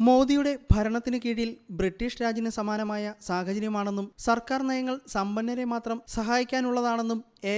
മോദിയുടെ ഭരണത്തിന് കീഴിൽ ബ്രിട്ടീഷ് രാജിന് സമാനമായ സാഹചര്യമാണെന്നും സർക്കാർ നയങ്ങൾ സമ്പന്നരെ മാത്രം സഹായിക്കാനുള്ളതാണെന്നും A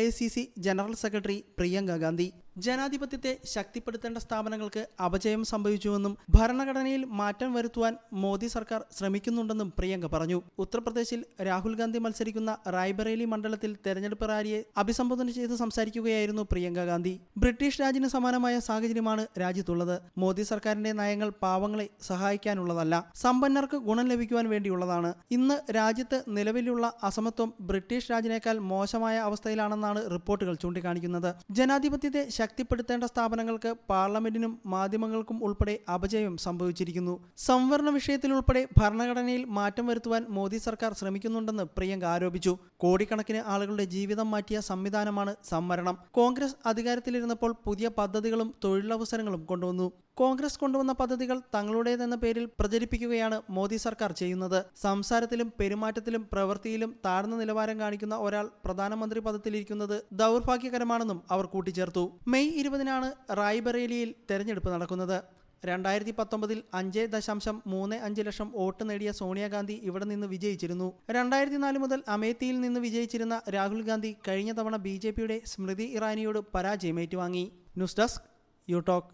general secretary Priyanka Gandhi ജനാധിപത്യത്തെ ശക്തിപ്പെടുത്തേണ്ട സ്ഥാപനങ്ങൾക്ക് അപജയം സംഭവിച്ചുവെന്നും ഭരണഘടനയിൽ മാറ്റം വരുത്തുവാൻ മോദി സർക്കാർ ശ്രമിക്കുന്നുണ്ടെന്നും പ്രിയങ്ക പറഞ്ഞു. ഉത്തർപ്രദേശിൽ രാഹുൽ ഗാന്ധി മത്സരിക്കുന്ന റായ്ബറേലി മണ്ഡലത്തിൽ തെരഞ്ഞെടുപ്പ് റാലിയെ അഭിസംബോധന ചെയ്ത് സംസാരിക്കുകയായിരുന്നു പ്രിയങ്ക ഗാന്ധി. ബ്രിട്ടീഷ് രാജിന് സമാനമായ സാഹചര്യമാണ് രാജ്യത്തുള്ളത്. മോദി സർക്കാരിന്റെ നയങ്ങൾ പാവങ്ങളെ സഹായിക്കാനുള്ളതല്ല സമ്പന്നർക്ക് ഗുണം ലഭിക്കുവാൻ വേണ്ടിയുള്ളതാണ്. ഇന്ന് രാജ്യത്ത് നിലവിലുള്ള അസമത്വം ബ്രിട്ടീഷ് രാജിനേക്കാൾ മോശമായ അവസ്ഥയിലാണെന്നാണ് റിപ്പോർട്ടുകൾ ചൂണ്ടിക്കാണിക്കുന്നത്. ജനാധിപത്യത്തെ ശക്തിപ്പെടുത്തേണ്ട സ്ഥാപനങ്ങൾക്ക് പാർലമെന്റിനും മാധ്യമങ്ങൾക്കും ഉൾപ്പെടെ അപജയം സംഭവിച്ചിരിക്കുന്നു. സംവരണ വിഷയത്തിൽ ഉൾപ്പെടെ ഭരണഘടനയിൽ മാറ്റം വരുത്തുവാൻ മോദി സർക്കാർ ശ്രമിക്കുന്നുണ്ടെന്ന് പ്രിയങ്ക ആരോപിച്ചു. കോടിക്കണക്കിന് ആളുകളുടെ ജീവിതം മാറ്റിയ സംവിധാനമാണ് സംവരണം. കോൺഗ്രസ് അധികാരത്തിലിരുന്നപ്പോൾ പുതിയ പദ്ധതികളും തൊഴിലവസരങ്ങളും കൊണ്ടുവന്നു. കോൺഗ്രസ് കൊണ്ടുവന്ന പദ്ധതികൾ തങ്ങളുടേതെന്ന പേരിൽ പ്രചരിപ്പിക്കുകയാണ് മോദി സർക്കാർ ചെയ്യുന്നത്. സംസാരത്തിലും പെരുമാറ്റത്തിലും പ്രവൃത്തിയിലും താഴ്ന്ന നിലവാരം കാണിക്കുന്ന ഒരാൾ പ്രധാനമന്ത്രി പദത്തിലിരിക്കുന്നത് ദൗർഭാഗ്യകരമാണെന്നും അവർ കൂട്ടിച്ചേർത്തു. മെയ് ഇരുപതിനാണ് റായ്ബറേലിയിൽ തെരഞ്ഞെടുപ്പ് നടക്കുന്നത്. രണ്ടായിരത്തി പത്തൊമ്പതിൽ അഞ്ച് ദശാംശം മൂന്ന് അഞ്ച് ലക്ഷം വോട്ട് നേടിയ സോണിയാഗാന്ധി ഇവിടെ നിന്ന് വിജയിച്ചിരുന്നു. രണ്ടായിരത്തി നാല് മുതൽ അമേത്തിയിൽ നിന്ന് വിജയിച്ചിരുന്ന രാഹുൽ ഗാന്ധി കഴിഞ്ഞ തവണ ബി ജെ പിയുടെ സ്മൃതി ഇറാനിയോട് പരാജയം ഏറ്റുവാങ്ങി ന്യൂസ് ഡെസ്ക് യു ടോക്ക്